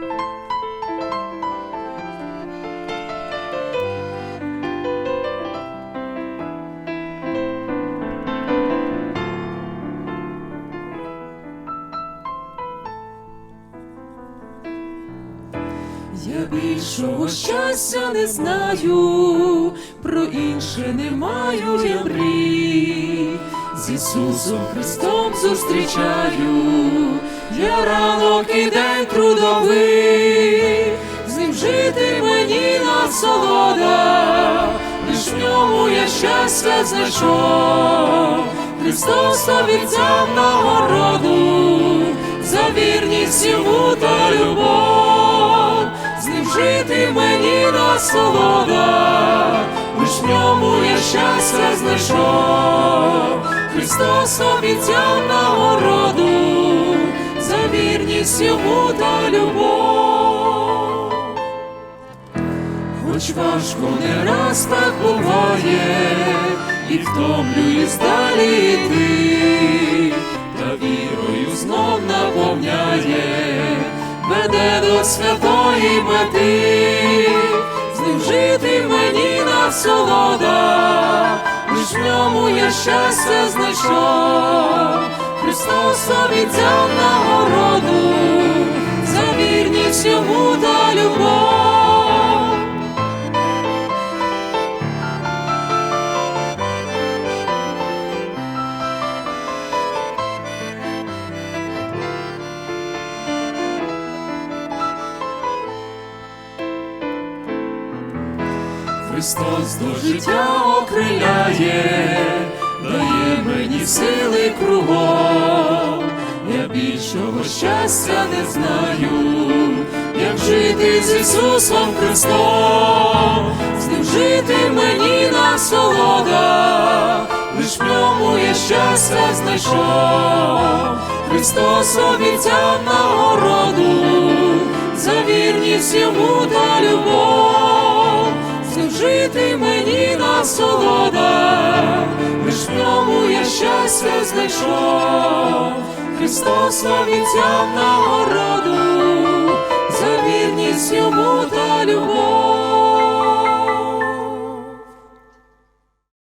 Я більшого щастя не знаю, про інше не маю я мрій. Ісусом Христом зустрічаю, я ранок і день трудовий, з ним жити мені насолода, лиш в ньому я щастя знайшов. Христос обіцяв нагороду за вірність йому та любов, з ним жити мені насолода, лиш в ньому я щастя знайшов. Христос обіцяв нагороду за вірність йому та любов. Хоч важко не раз так буває, і втомлююсь далі йти, та вірою знов наповняє, веде до святої мети, з ним жити мені насолода, лиш в ньому я щастя знайшов, Христос обіцяв на за Христос до життя окриляє, дає мені сили кругом, я більшого щастя не знаю, як жити з Ісусом Христом, з ним жити мені насолода, лиш в ньому я щастя знайшов, Христос обіцяв нагороду за вірність йому та любов щастя знайшов, Христос обіцяв нагороду за вірність йому та любов.